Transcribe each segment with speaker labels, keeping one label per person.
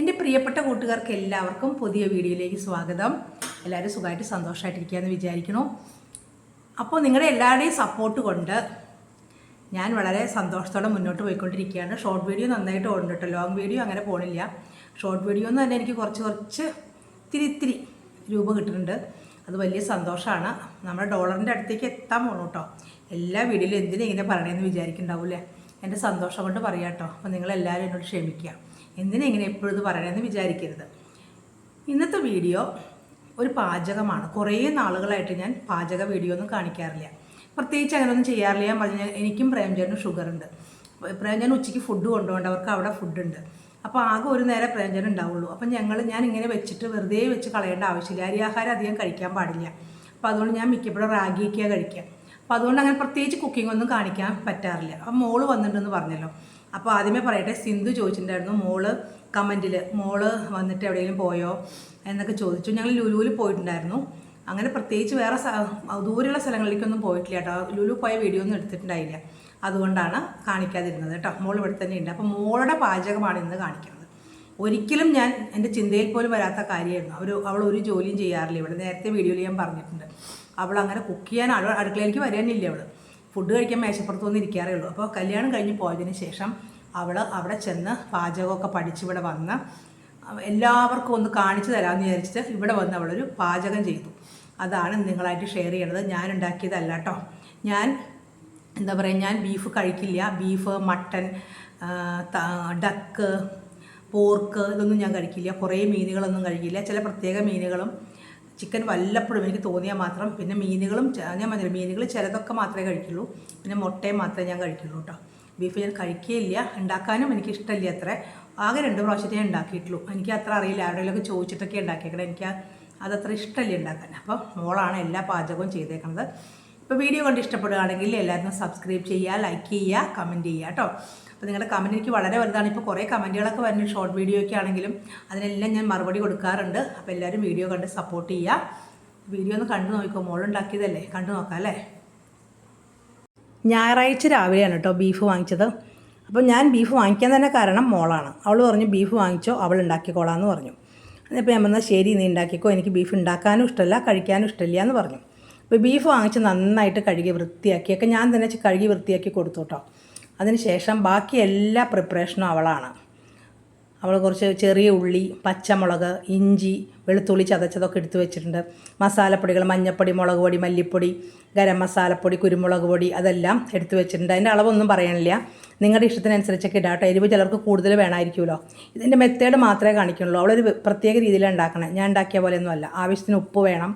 Speaker 1: എന്റെ പ്രിയപ്പെട്ട കൂട്ടുകാർക്ക് എല്ലാവർക്കും പുതിയ വീഡിയോയിലേക്ക് സ്വാഗതം. എല്ലാവരും സുഖമായിട്ട് സന്തോഷമായിട്ടിരിക്കുകയെന്ന് വിചാരിക്കുന്നു. അപ്പോൾ നിങ്ങളുടെ എല്ലാവരുടെയും സപ്പോർട്ട് കൊണ്ട് ഞാൻ വളരെ സന്തോഷത്തോടെ മുന്നോട്ട് പോയിക്കൊണ്ടിരിക്കുകയാണ്. ഷോർട്ട് വീഡിയോ നന്നായിട്ട് കേട്ടോ ലോങ് വീഡിയോ അങ്ങനെ പോണില്ല. ഷോർട്ട് വീഡിയോ എന്ന് തന്നെ എനിക്ക് കുറച്ച് കുറച്ച് ഇത്തിരി ഇത്തിരി രൂപ കിട്ടുന്നുണ്ട്. അത് വലിയ സന്തോഷമാണ്. നമ്മുടെ ഡോളറിന്റെ അടുത്തേക്ക് എത്താൻ പോകണം കേട്ടോ എല്ലാ വീഡിയോയിലും എന്തിനാ ഇങ്ങനെ പറയണമെന്ന് വിചാരിക്കുന്നുണ്ടാവില്ലേ? എന്റെ സന്തോഷം കൊണ്ട് പറയാം കേട്ടോ അപ്പോൾ നിങ്ങളെല്ലാവരും എന്നോട് ക്ഷമിക്കുക. എന്തിനാ ഇങ്ങനെ എപ്പോഴും ഇത് പറയണമെന്ന് വിചാരിക്കരുത്. ഇന്നത്തെ വീഡിയോ ഒരു പാചകമാണ്. കുറേ നാളുകളായിട്ട് ഞാൻ പാചക വീഡിയോ ഒന്നും കാണിക്കാറില്ല. പ്രത്യേകിച്ച് അങ്ങനെയൊന്നും ചെയ്യാറില്ല. ഞാൻ പറഞ്ഞ എനിക്കും പ്രേംചേട്ടനും ഷുഗർ ഉണ്ട് പ്രേംചേട്ടൻ ഉച്ചയ്ക്ക് ഫുഡ് കൊണ്ടുപോകേണ്ട. അവർക്ക് അവിടെ ഫുഡുണ്ട് അപ്പോൾ ആകെ ഒരു നേരം പ്രേംചേട്ടൻ ഉണ്ടാവുള്ളൂ. അപ്പം ഞങ്ങൾ ഞാൻ ഇങ്ങനെ വെച്ചിട്ട് വെറുതെ വെച്ച് കളയേണ്ട ആവശ്യമില്ല. അരി ആഹാരം അധികം കഴിക്കാൻ പാടില്ല. അപ്പോൾ അതുകൊണ്ട് ഞാൻ മിക്കപ്പോഴും റാഗിയൊക്കെയാണ് കഴിക്കുക. അപ്പോൾ അതുകൊണ്ട് അങ്ങനെ പ്രത്യേകിച്ച് കുക്കിംഗ് ഒന്നും കാണിക്കാൻ പറ്റാറില്ല. അപ്പം മോൾ വന്നിട്ടുണ്ടെന്ന് പറഞ്ഞല്ലോ. അപ്പോൾ ആദ്യമേ പറയട്ടെ സിന്ധു ചോദിച്ചിട്ടുണ്ടായിരുന്നു മോൾ കമന്റിൽ മോൾ വന്നിട്ട് എവിടെയെങ്കിലും പോയോ? എന്നൊക്കെ ചോദിച്ചു. ഞങ്ങൾ ലുലുവിൽ പോയിട്ടുണ്ടായിരുന്നു. അങ്ങനെ പ്രത്യേകിച്ച് വേറെ ദൂരെയുള്ള സ്ഥലങ്ങളിലേക്കൊന്നും പോയിട്ടില്ല കേട്ടോ. ലുലു പോയ വീഡിയോ ഒന്നും എടുത്തിട്ടുണ്ടായില്ല. അതുകൊണ്ടാണ് കാണിക്കാതിരുന്നത് കേട്ടോ. മോൾ ഇവിടെ തന്നെ ഉണ്ട്. അപ്പോൾ മോളുടെ പാചകമാണ് ഇന്ന് കാണിക്കുന്നത്. ഒരിക്കലും ഞാൻ എന്റെ ചിന്തയിൽ പോലും വരാത്ത കാര്യമായിരുന്നു. അവർ അവൾ ഒരു ജോലിയും ചെയ്യാറില്ല. ഇവിടെ നേരത്തെ വീഡിയോയിൽ ഞാൻ പറഞ്ഞിട്ടുണ്ട്. അവൾ അങ്ങനെ കുക്ക് ചെയ്യാൻ അവൾ അടുക്കളയിലേക്ക് വരാനില്ല അവൾ ഫുഡ് കഴിക്കാൻ മേശപ്പുറത്ത് വന്ന് ഇരിക്കാറേ ഉള്ളൂ. അപ്പോൾ കല്യാണം കഴിഞ്ഞ് പോയതിന് ശേഷം അവൾ അവിടെ ചെന്ന് പാചകമൊക്കെ പഠിച്ച് ഇവിടെ വന്ന് എല്ലാവർക്കും ഒന്ന് കാണിച്ചു തരാമെന്ന് വിചാരിച്ചിട്ട് ഇവിടെ വന്ന് അവളൊരു പാചകം ചെയ്തു. അതാണ് നിങ്ങളായിട്ട് ഷെയർ ചെയ്യണത്. ഞാൻ ഉണ്ടാക്കിയതല്ല കേട്ടോ ഞാൻ എന്താ പറയുക ഞാൻ ബീഫ് കഴിക്കില്ല. ബീഫ് മട്ടൻ ഡക്ക് പോർക്ക് ഇതൊന്നും ഞാൻ കഴിക്കില്ല. കുറേ മീനുകളൊന്നും കഴിക്കില്ല. ചില പ്രത്യേക മീനുകളും ചിക്കൻ വല്ലപ്പോഴും എനിക്ക് തോന്നിയാൽ മാത്രം പിന്നെ മീനുകളും ഞാൻ പറഞ്ഞില്ല മീനുകൾ ചിലതൊക്കെ മാത്രമേ കഴിക്കുള്ളൂ. പിന്നെ മുട്ടയും മാത്രമേ ഞാൻ കഴിക്കുള്ളൂ കേട്ടോ. ബീഫ് ഞാൻ കഴിക്കുകയില്ല ഉണ്ടാക്കാനും എനിക്ക് ഇഷ്ടമില്ല അത്ര. ആകെ രണ്ട് പ്രാവശ്യത്തെ ഞാൻ ഉണ്ടാക്കിയിട്ടുള്ളൂ. എനിക്ക് അത്ര അറിയില്ല ആരുടെയൊക്കെ ചോദിച്ചിട്ടൊക്കെ ഉണ്ടാക്കിയേക്കണം. എനിക്ക് അതത്ര ഇഷ്ടമല്ല ഉണ്ടാക്കാൻ. അപ്പോൾ മോളാണ് എല്ലാ പാചകവും ചെയ്തേക്കുന്നത് ഇപ്പോൾ വീഡിയോ കണ്ട് ഇഷ്ടപ്പെടുകയാണെങ്കിൽ എല്ലാവരും സബ്സ്ക്രൈബ് ചെയ്യുക ലൈക്ക് ചെയ്യുക കമന്റ് ചെയ്യുക കേട്ടോ. അപ്പോൾ നിങ്ങളുടെ കമന്റ് എനിക്ക് വളരെ വലുതാണ്. ഇപ്പോൾ കുറേ കമന്റുകളൊക്കെ വരുന്നു ഷോർട്ട് വീഡിയോ ഒക്കെ ആണെങ്കിലും അതിനെല്ലാം ഞാൻ മറുപടി കൊടുക്കാറുണ്ട്. അപ്പോൾ എല്ലാവരും വീഡിയോ കണ്ട് സപ്പോർട്ട് ചെയ്യുക. വീഡിയോ ഒന്ന് കണ്ടു നോക്കിക്കോ. മോളുണ്ടാക്കിയതല്ലേ കണ്ടു നോക്കാം അല്ലേ? ഞായറാഴ്ച രാവിലെയാണ് കേട്ടോ ബീഫ് വാങ്ങിച്ചത്. അപ്പോൾ ഞാൻ ബീഫ് വാങ്ങിക്കാൻ തന്നെ കാരണം മോളാണ്. അവൾ പറഞ്ഞു ബീഫ് വാങ്ങിച്ചോ അവൾ ഉണ്ടാക്കിക്കോളാം എന്ന് പറഞ്ഞു. അപ്പോൾ ഞാൻ പറഞ്ഞാൽ ശരി നീ ഉണ്ടാക്കിക്കോ. എനിക്ക് ബീഫ് ഉണ്ടാക്കാനും ഇഷ്ടമല്ല കഴിക്കാനും ഇഷ്ടമില്ല എന്ന് പറഞ്ഞു. അപ്പോൾ ബീഫ് വാങ്ങിച്ച് നന്നായിട്ട് കഴുകി വൃത്തിയാക്കിയൊക്കെ ഞാൻ തന്നെ കഴുകി വൃത്തിയാക്കി കൊടുത്തു കേട്ടോ അതിന് ശേഷം ബാക്കി എല്ലാ പ്രിപ്പറേഷനും അവളാണ്. അവൾ കുറച്ച് ചെറിയ ഉള്ളി പച്ചമുളക് ഇഞ്ചി വെളുത്തുള്ളി ചതച്ചതൊക്കെ എടുത്തു വെച്ചിട്ടുണ്ട്. മസാലപ്പൊടികൾ മഞ്ഞപ്പൊടി മുളക് പൊടി മല്ലിപ്പൊടി ഗരം മസാലപ്പൊടി കുരുമുളക് പൊടി അതെല്ലാം എടുത്തു വെച്ചിട്ടുണ്ട്. അതിന്റെ അളവൊന്നും പറയണില്ല നിങ്ങളുടെ ഇഷ്ടത്തിനനുസരിച്ചൊക്കെ ഇടാട്ടോ എരിവ് ചിലർക്ക് കൂടുതൽ വേണമായിരിക്കുമല്ലോ ഇതിന്റെ മെത്തേഡ് മാത്രമേ കാണിക്കുള്ളൂ. അവളൊരു പ്രത്യേക രീതിയിലാണ് ഉണ്ടാക്കണേ. ഞാൻ ഉണ്ടാക്കിയ പോലെയൊന്നും അല്ല ആവശ്യത്തിന് ഉപ്പ് വേണം.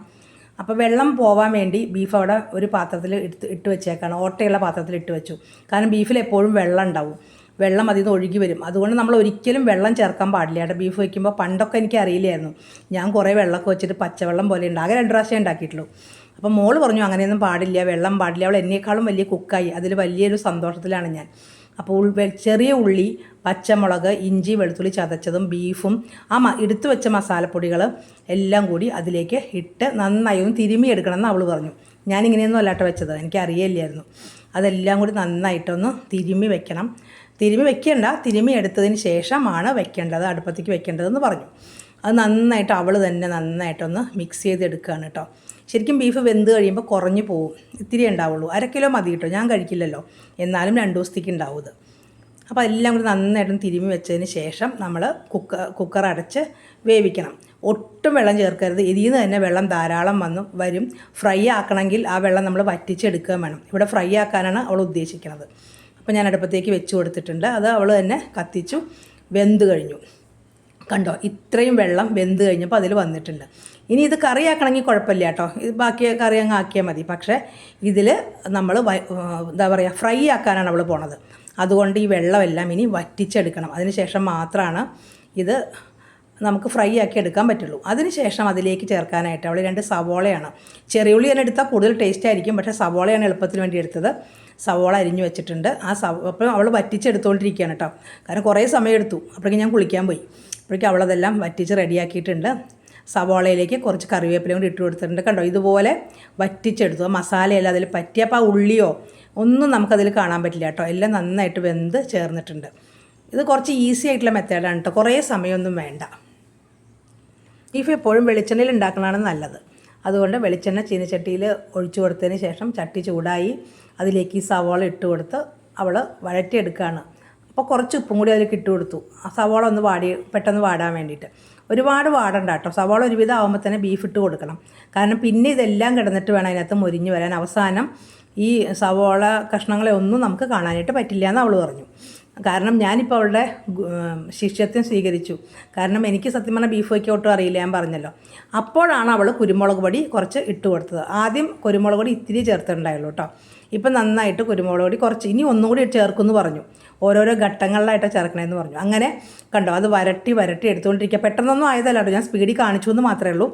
Speaker 1: അപ്പോൾ വെള്ളം പോവാൻ വേണ്ടി ബീഫ് അവിടെ ഒരു പാത്രത്തിൽ എടുത്ത് ഇട്ട് വെച്ചേക്കാണ്. ഓട്ടയുള്ള പാത്രത്തിൽ ഇട്ട് വെച്ചു. കാരണം ബീഫിൽ എപ്പോഴും വെള്ളം ഉണ്ടാവും. വെള്ളം അതിൽ നിന്ന് ഒഴുകി വരും. അതുകൊണ്ട് നമ്മൾ ഒരിക്കലും വെള്ളം ചേർക്കാൻ പാടില്ല. കേട്ടോ ബീഫ് വയ്ക്കുമ്പോൾ പണ്ടൊക്കെ എനിക്ക് അറിയില്ലായിരുന്നു. ഞാൻ കുറേ വെള്ളമൊക്കെ വെച്ചിട്ട് പച്ചവെള്ളം പോലെ ഉണ്ട്. ആകെ രണ്ട് പ്രാവശ്യം ഉണ്ടാക്കിയിട്ടുള്ളൂ. അപ്പോൾ മോൾ പറഞ്ഞു അങ്ങനെയൊന്നും പാടില്ല. വെള്ളം പാടില്ല. അവൾ എന്നേക്കാളും വലിയ കുക്കായി അതിൽ വലിയൊരു സന്തോഷത്തിലാണ് ഞാൻ. അപ്പോൾ ചെറിയ ഉള്ളി പച്ചമുളക് ഇഞ്ചി വെളുത്തുള്ളി ചതച്ചതും ബീഫും ആ മ എടുത്തു വെച്ച മസാലപ്പൊടികൾ എല്ലാം കൂടി അതിലേക്ക് ഇട്ട് നന്നായി ഒന്ന് എന്ന് അവൾ പറഞ്ഞു. ഞാനിങ്ങനെയൊന്നും അല്ലാട്ട് വെച്ചത് എനിക്ക് അറിയില്ലായിരുന്നു അതെല്ലാം കൂടി നന്നായിട്ടൊന്ന് തിരുമ്മി വെക്കണം. തിരുമ്മി വെക്കേണ്ട തിരുമ്മി എടുത്തതിന് ശേഷമാണ് വെക്കേണ്ടത് അടുപ്പത്തേക്ക് വെക്കേണ്ടതെന്ന് പറഞ്ഞു. അത് നന്നായിട്ട് അവൾ തന്നെ നന്നായിട്ടൊന്ന് മിക്സ് ചെയ്തെടുക്കുകയാണ് കേട്ടോ ശരിക്കും ബീഫ് വെന്ത് കഴിയുമ്പോൾ കുറഞ്ഞു പോവും. ഇത്തിരി ഉണ്ടാവുള്ളൂ. അര കിലോ മതി കേട്ടോ ഞാൻ കഴിക്കില്ലല്ലോ. എന്നാലും രണ്ട് ദിവസത്തേക്ക് ഉണ്ടാവും ഇത്. അപ്പോൾ എല്ലാം കൂടി നന്നായിട്ടും തിരുമി വെച്ചതിന് ശേഷം നമ്മൾ കുക്കർ കുക്കർ അടച്ച് വേവിക്കണം. ഒട്ടും വെള്ളം ചേർക്കരുത്. ഇതിൽ നിന്ന് തന്നെ വെള്ളം ധാരാളം വന്ന് വരും. ഫ്രൈ ആക്കണമെങ്കിൽ ആ വെള്ളം നമ്മൾ വറ്റിച്ചെടുക്കുകയും വേണം. ഇവിടെ ഫ്രൈ ആക്കാനാണ് അവൾ ഉദ്ദേശിക്കുന്നത് അപ്പോൾ ഞാൻ അടുപ്പത്തേക്ക് വെച്ച് കൊടുത്തിട്ടുണ്ട്. അത് അവൾ തന്നെ കത്തിച്ചു വെന്ത് കഴിഞ്ഞു. കണ്ടോ? ഇത്രയും വെള്ളം വെന്ത് കഴിഞ്ഞപ്പോൾ അതിൽ വന്നിട്ടുണ്ട്. ഇനി ഇത് കറിയാക്കണമെങ്കിൽ കുഴപ്പമില്ല കേട്ടോ. ഇത് ബാക്കി കറി അങ്ങ് ആക്കിയാൽ മതി. പക്ഷേ ഇതിൽ നമ്മൾ എന്താ പറയുക ഫ്രൈ ആക്കാനാണ് അവൾ പോണത്. അതുകൊണ്ട് ഈ വെള്ളമെല്ലാം ഇനി വറ്റിച്ചെടുക്കണം. അതിന് ശേഷം മാത്രമാണ് ഇത് നമുക്ക് ഫ്രൈ ആക്കി എടുക്കാൻ പറ്റുള്ളൂ. അതിനുശേഷം അതിലേക്ക് ചേർക്കാനായിട്ട് അവൾ രണ്ട് സവോളയാണ്. ചെറിയുള്ളി തന്നെ എടുത്താൽ കൂടുതൽ ടേസ്റ്റ് ആയിരിക്കും. പക്ഷേ സവോളയാണ് എളുപ്പത്തിന് വേണ്ടി എടുത്തത്. സവോള അരിഞ്ഞു വെച്ചിട്ടുണ്ട്. ആ സവ അപ്പോൾ അവൾ വറ്റിച്ചെടുത്തുകൊണ്ടിരിക്കുകയാണ് കേട്ടോ. കാരണം കുറേ സമയം എടുത്തു. അപ്പോഴേക്കും ഞാൻ കുളിക്കാൻ പോയി. അപ്പോഴേക്കും അവളതെല്ലാം വറ്റിച്ച് റെഡിയാക്കിയിട്ടുണ്ട്. സവോളയിലേക്ക് കുറച്ച് കറിവേപ്പിലയും കൂടി ഇട്ട് കൊടുത്തിട്ടുണ്ട്. കണ്ടോ? ഇതുപോലെ വറ്റിച്ചെടുത്തു. മസാലയല്ല അതിൽ പറ്റിയപ്പോൾ ആ ഉള്ളിയോ ഒന്നും നമുക്കതിൽ കാണാൻ പറ്റില്ല കേട്ടോ. എല്ലാം നന്നായിട്ട് വെന്ത് ചേർന്നിട്ടുണ്ട്. ഇത് കുറച്ച് ഈസി ആയിട്ടുള്ള മെത്തേഡാണ് കേട്ടോ. കുറേ സമയമൊന്നും വേണ്ട. ബീഫ് എപ്പോഴും വെളിച്ചെണ്ണയിൽ ഉണ്ടാക്കണതാണ് നല്ലത്. അതുകൊണ്ട് വെളിച്ചെണ്ണ ചീനച്ചട്ടിയിൽ ഒഴിച്ചു കൊടുത്തതിന് ശേഷം ചട്ടി ചൂടായി അതിലേക്ക് ഈ സവാള ഇട്ട് കൊടുത്ത് അവൾ വഴറ്റിയെടുക്കുകയാണ്. അപ്പോൾ കുറച്ച് ഉപ്പും കൂടി അതിലേക്ക് ഇട്ട് കൊടുത്തു. സവാള ഒന്ന് വാടി പെട്ടെന്ന് വാടാൻ വേണ്ടിയിട്ട്. ഒരുപാട് വാടണ്ട കേട്ടോ. സവാള ഒരുവിധം ആകുമ്പോൾ തന്നെ ബീഫ് ഇട്ട് കൊടുക്കണം. കാരണം പിന്നെ ഇതെല്ലാം കിടന്നിട്ട് വേണം അതിനകത്ത് മുരിഞ്ഞ് വരാൻ. അവസാനം ഈ സവാള കഷ്ണങ്ങളെ ഒന്നും നമുക്ക് കാണാനായിട്ട് പറ്റില്ല എന്ന് അവൾ പറഞ്ഞു. കാരണം ഞാനിപ്പോൾ അവളുടെ ശിഷ്യത്വം സ്വീകരിച്ചു. കാരണം എനിക്ക് സത്യം പറഞ്ഞാൽ ബീഫ് വയ്ക്കുക ഒട്ടും അറിയില്ല ഞാൻ പറഞ്ഞല്ലോ. അപ്പോഴാണ് അവൾ കുരുമുളക് പൊടി കുറച്ച് ഇട്ട് കൊടുത്തത്. ആദ്യം കുരുമുളക് പൊടി ഇത്തിരി ചേർത്തിട്ടുണ്ടായുള്ളൂ കേട്ടോ. ഇപ്പം നന്നായിട്ട് കുരുമുളക് പൊടി കുറച്ച്. ഇനി ഒന്നും കൂടി ചേർക്കുമെന്ന് പറഞ്ഞു. ഓരോരോ ഘട്ടങ്ങളിലായിട്ട് ചേർക്കണമെന്ന് പറഞ്ഞു. അങ്ങനെ കണ്ടോ അത് വരട്ടി വരട്ടി എടുത്തുകൊണ്ടിരിക്കുക. പെട്ടെന്നൊന്നും ആയതല്ല കേട്ടോ ഞാൻ സ്പീഡിൽ കാണിച്ചു എന്ന് മാത്രമേ ഉള്ളൂ.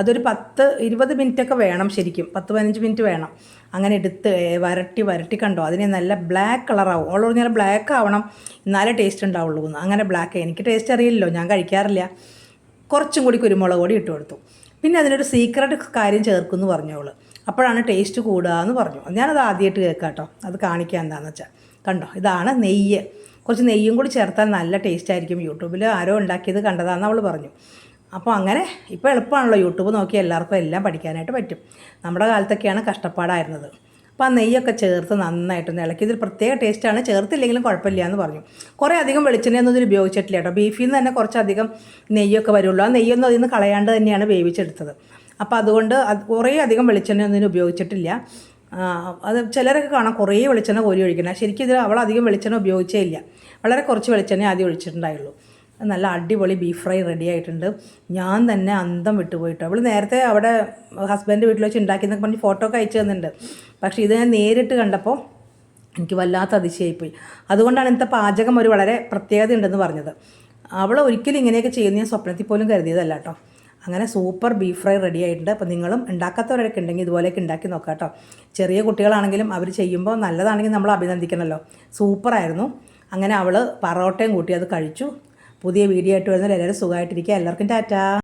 Speaker 1: അതൊരു പത്ത് ഇരുപത് മിനിറ്റൊക്കെ വേണം ശരിക്കും. പത്ത് പതിനഞ്ച് മിനിറ്റ് വേണം. അങ്ങനെ എടുത്ത് വരട്ടി വരട്ടി കണ്ടോ അതിനെ നല്ല ബ്ലാക്ക് കളറാവും ഓൾ പറഞ്ഞാൽ ബ്ലാക്ക് ആവണം എന്നാലേ ടേസ്റ്റ് ഉണ്ടാവുള്ളൂ എന്ന്. അങ്ങനെ ബ്ലാക്ക് എനിക്ക് ടേസ്റ്റ് അറിയില്ലല്ലോ ഞാൻ കഴിക്കാറില്ല. കുറച്ചും കൂടി കുരുമുളക് കൂടി ഇട്ട് കൊടുത്തു. പിന്നെ അതിനൊരു സീക്രട്ട് കാര്യം ചേർക്കുമെന്ന് പറഞ്ഞു അവൾ അപ്പോഴാണ് ടേസ്റ്റ് കൂടുക എന്ന് പറഞ്ഞു. ഞാനത് ആദ്യമായിട്ട് കേൾക്കാം കേട്ടോ അത് കാണിക്കാൻ എന്താണെന്ന് വെച്ചാൽ കണ്ടോ? ഇതാണ് നെയ്യ്. കുറച്ച് നെയ്യും കൂടി ചേർത്താൽ നല്ല ടേസ്റ്റ് ആയിരിക്കും. യൂട്യൂബിൽ ആരോ ഉണ്ടാക്കിയത് കണ്ടതാണെന്ന് അവൾ പറഞ്ഞു. അപ്പോൾ അങ്ങനെ ഇപ്പോൾ എളുപ്പമാണല്ലോ യൂട്യൂബ് നോക്കി എല്ലാവർക്കും എല്ലാം പഠിക്കാനായിട്ട് പറ്റും. നമ്മുടെ കാലത്തൊക്കെയാണ് കഷ്ടപ്പാടായിരുന്നത്. അപ്പോൾ ആ നെയ്യൊക്കെ ചേർത്ത് നന്നായിട്ട് ഇളക്കി. ഇതിൽ പ്രത്യേക ടേസ്റ്റാണ് ചേർത്തില്ലെങ്കിലും കുഴപ്പമില്ല എന്ന് പറഞ്ഞു. കുറേ അധികം വെളിച്ചെണ്ണയൊന്നും ഇതിൽ ഉപയോഗിച്ചിട്ടില്ല കേട്ടോ ബീഫിൽ നിന്ന് തന്നെ കുറച്ചധികം നെയ്യൊക്കെ വരുള്ളൂ. ആ നെയ്യൊന്നും അതിൽ നിന്ന് കളയാണ്ട് തന്നെയാണ് വേവിച്ചെടുത്തത്. അപ്പോൾ അതുകൊണ്ട് അത് കുറേ അധികം വെളിച്ചെണ്ണ ഒന്നും ഉപയോഗിച്ചിട്ടില്ല. അത് ചിലരൊക്കെ കാണാം കുറേ വെളിച്ചെണ്ണ കോരി ഒഴിക്കണം ശരിക്കും ഇതിൽ അവൾ അധികം വെളിച്ചെണ്ണ ഉപയോഗിച്ചേ ഇല്ല. വളരെ കുറച്ച് വെളിച്ചെണ്ണ ആദ്യം ഒഴിച്ചിട്ടുണ്ടായുള്ളൂ. നല്ല അടിപൊളി ബീഫ് ഫ്രൈ റെഡി ആയിട്ടുണ്ട്. ഞാൻ തന്നെ അന്തം വിട്ടുപോയിട്ട് അവൾ നേരത്തെ അവിടെ ഹസ്ബൻഡ് വീട്ടിൽ വെച്ച് ഉണ്ടാക്കിയെന്നൊക്കെ പറഞ്ഞ് ഫോട്ടോ ഒക്കെ അയച്ചു തന്നിട്ടുണ്ട്. പക്ഷേ ഇത് ഞാൻ നേരിട്ട് കണ്ടപ്പോൾ എനിക്ക് വല്ലാത്ത അതിശയായിപ്പോയി. അതുകൊണ്ടാണ് ഇന്നത്തെ പാചകം ഒരു വളരെ പ്രത്യേകത ഉണ്ടെന്ന് പറഞ്ഞത്. അവൾ ഒരിക്കലും ഇങ്ങനെയൊക്കെ ചെയ്യുന്ന ഞാൻ സ്വപ്നത്തിൽ പോലും കരുതിയതല്ല കേട്ടോ. അങ്ങനെ സൂപ്പർ ബീഫ് ഫ്രൈ റെഡി ആയിട്ടുണ്ട്. അപ്പോൾ നിങ്ങളും ഉണ്ടാക്കാത്തവരൊക്കെ ഉണ്ടെങ്കിൽ ഇതുപോലെയൊക്കെ ഉണ്ടാക്കി നോക്കാം കേട്ടോ. ചെറിയ കുട്ടികളാണെങ്കിലും അവർ ചെയ്യുമ്പോൾ നല്ലതാണെങ്കിൽ നമ്മൾ അഭിനന്ദിക്കണമല്ലോ സൂപ്പറായിരുന്നു അങ്ങനെ അവൾ പറോട്ടയും കൂട്ടി അത് കഴിച്ചു. പുതിയ വീഡിയോ ആയിട്ട് വരുന്നതിൽ എല്ലാവരും സുഖമായിട്ടിരിക്കുക. എല്ലാവർക്കും ടാറ്റാ.